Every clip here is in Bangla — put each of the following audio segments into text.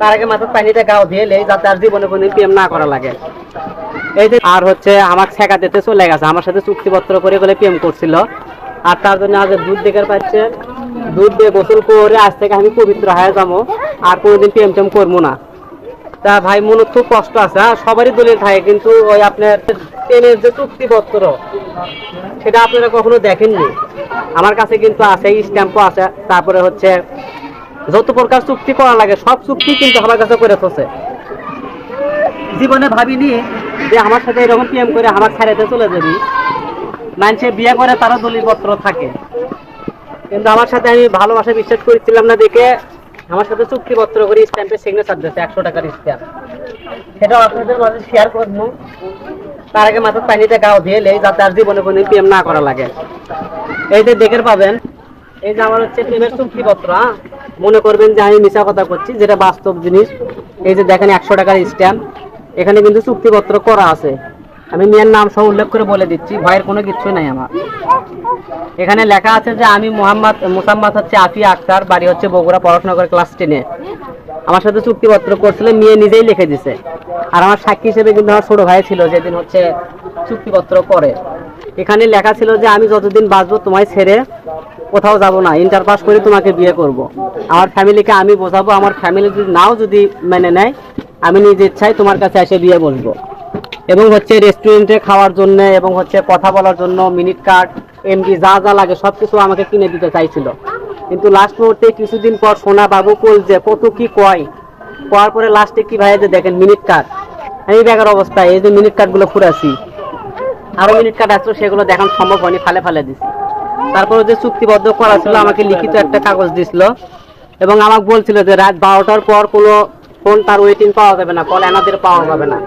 তার আগে মাথার পানিটা গাও দিয়ে লেই যাতে আর জীবনে কোনদিন প্রেম না করা লাগে। এই যে আর হচ্ছে আমার ছেঁকা দিতে চলে গেছে আমার সাথে চুক্তিপত্র করে বলে প্রেম করছিল। আর তার জন্য আজ দুধ দেখে পাচ্ছে। দুধ দিয়ে গোসল করে আজ থেকে আমি পবিত্র হয়ে যাব আর কোনোদিন প্রেম টেম করব না। তা ভাই মনে খুব কষ্ট আছে হ্যাঁ, সবারই দলিল থাকে কিন্তু ওই আপনার প্রেমের যে চুক্তিপত্র সেটা আপনারা কখনো দেখেননি? আমার কাছে কিন্তু আছে স্ট্যাম্পও আছে তারপরে হচ্ছে যত প্রকার চুক্তি করা লাগে, সব চুক্তি কিন্তু আমার কাছে করে থসে জীবনে ভাবিনি যে আমার সাথে এরকম প্রেম করে আমার ছেড়েতে চলে যাবি। মানুষে বিয়ে করে তারও দলিলপত্র থাকে। কিন্তু আমার সাথে আমি ভালোবাসা বিশ্বাস করেছিলাম না দেখে আমার সাথে চুক্তিপত্র করে স্ট্যাম্পে সিগনেচার দিয়েছে, একশো টাকার স্ট্যাম্প সেটাও আপনাদের মাঝে শেয়ার করব। তার আগে মাথার পানিটা গাও দিয়ে যাতে আর জীবনে কোনদিন প্রেম না করা লাগে। এই যে দেখে পাবেন, এই যে আমার হচ্ছে প্রেমের চুক্তিপত্র হ্যাঁ? মনে করবেন যে আমি মিশা কথা করছি যেটা বাস্তব জিনিস। এই যে দেখেন একশো টাকার স্ট্যাম্প। এখানে কিন্তু চুক্তিপত্র করা আছে। আমি মেয়ের নাম সহ উল্লেখ করে বলে দিচ্ছি ভয়ের কোনো কিছু নাই আমার। এখানে লেখা আছে যে আমি মোহাম্মদ, মোসাম্মদ হচ্ছে আফিয়া আক্তার, বাড়ি হচ্ছে বগুড়া পড়াশোনা করে ক্লাস টেনে আমার সাথে চুক্তিপত্র করছিল মেয়ে নিজেই লিখে দিছে। আর আমার সাক্ষী হিসেবে কিন্তু আমার ছোট ভাই ছিল, যেদিন হচ্ছে চুক্তিপত্র করে। এখানে লেখা ছিল যে আমি যতদিন বাঁচবো তোমায় ছেড়ে কোথাও যাব না ইন্টার পাস করে তোমাকে বিয়ে করব। আমার ফ্যামিলিকে আমি বোঝাবো, আমার ফ্যামিলি যদি নাও যদি মেনে নেয়, আমি নিজে ইচ্ছায় তোমার কাছে এসে বিয়ে বসবো। এবং হচ্ছে রেস্টুরেন্টে খাওয়ার জন্য এবং হচ্ছে কথা বলার জন্য মিনিট কার্ড এমডি যা যা লাগে সব কিছু আমাকে কিনে দিতে চাইছিল। কিন্তু লাস্ট মুহূর্তে কিছুদিন পর সোনা বাবু কল যে কত কি কয়? করার পরে লাস্টে কি ভাই যে দেখেন মিনিট কার্ড এই বেকার অবস্থায়, এই যে মিনিট কার্ডগুলো ফুরাছি আরও মিনিট কার্ড আসলো সেগুলো দেখান সম্ভব হয়নি, ফালে ফালে দিছি। তারপরে যে চুক্তিবদ্ধ করা ছিল, আমাকে লিখিত একটা কাগজ দিছিল এবং আমাকে বলছিল যে রাত বারোটার পর কোনো ফোন তার ওয়েটিং পাওয়া যাবে না কল এনাদের পাওয়া যাবে না।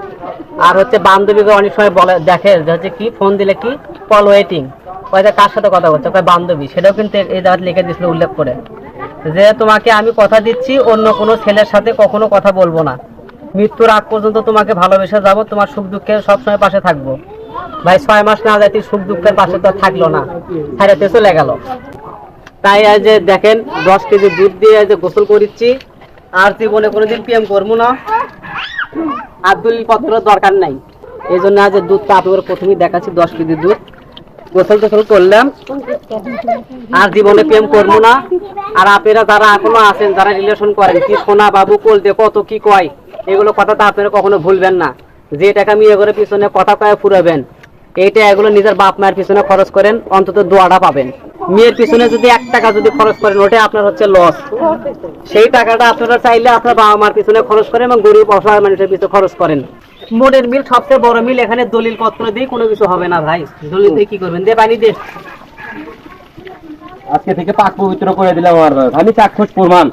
আর হচ্ছে বান্ধবীকে অনেক সময় বলে, দেখে যে হচ্ছে কি, ফোন দিলে কি কল ওয়েটিং কয়টা কার সাথে কথা বলছে কয় বান্ধবী, সেটাও কিন্তু এই জায়গায় লিখে দিছিল উল্লেখ করে। যে তোমাকে আমি কথা দিচ্ছি, অন্য কোনো ছেলের সাথে কখনো কথা বলব না। মৃত্যুর আগ পর্যন্ত তোমাকে ভালোবেসে যাব, তোমার সুখ দুঃখের সবসময় পাশে থাকব। ভাই, ছয় মাস না যাইতে সুখ দুঃখের পাশে তো থাকল না। হারাতে চলে গেল। তাই আজ যে দেখেন, দশ কেজি দুধ দিয়ে যে গোসল করিচ্ছি। আর জীবনে কোনোদিন প্রেম করব না। আর দলিল পত্র দরকার নাই। এই জন্য আজ দুধটা আপনাদের প্রথমেই দেখাচ্ছি, দশ কেজি দুধ। গোসল টোসল করলাম। আর জীবনে প্রেম করব না। আর আপনারা যারা এখনও আছেন, যারা রিলেশন করেন, কি সোনা বাবু কলতে কত কি কয়, এগুলো কথা তো আপনারা কখনো ভুলবেন না। যে টাকা মেয়ে করে পিছনে কথা কয়ে ফুরাবেন, এইটা এগুলো নিজের বাপ মায়ের পিছনে খরচ করেন, অন্তত দোয়াটা পাবেন। মেয়ের পিছনে যদি এক টাকা যদি খরচ করেন, ওটাই আপনার হচ্ছে লস সেই টাকাটা আপনারা চাইলে আপনার বাবা মার পিছনে খরচ করেন এবং গরিব অসহায় মানুষের পিছনে খরচ করেন। মোড়ের মিল, সবচেয়ে বড় মিল এখানে দলিল পত্র দিয়ে কোনো কিছু হবে না ভাই। দলিল দিয়ে কি করবেন? দে পানি দে আজকে থেকে পাক পবিত্র করে দিলাম আমার আমি চাক্ষুষ প্রমাণ।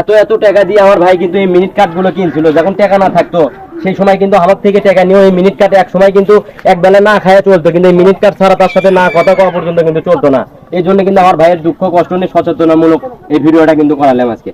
এত এত টাকা দিয়ে আমার ভাই কিন্তু এই মিনিট কার্ডগুলো কিনছিল। যখন টাকা না থাকতো সেই সময় কিন্তু আমার থেকে টাকা নিয়ে ওই মিনিট কাটে। এক সময় কিন্তু এক বেলা না খায় চলতো, কিন্তু এই মিনিট কাট ছাড়া তার সাথে না কথা কওয়া পর্যন্ত কিন্তু চলতো না। এই জন্য কিন্তু আমার ভাইয়ের দুঃখ, কষ্ট নিয়ে সচেতনামূলক এই ভিডিওটা কিন্তু করালাম আজকে।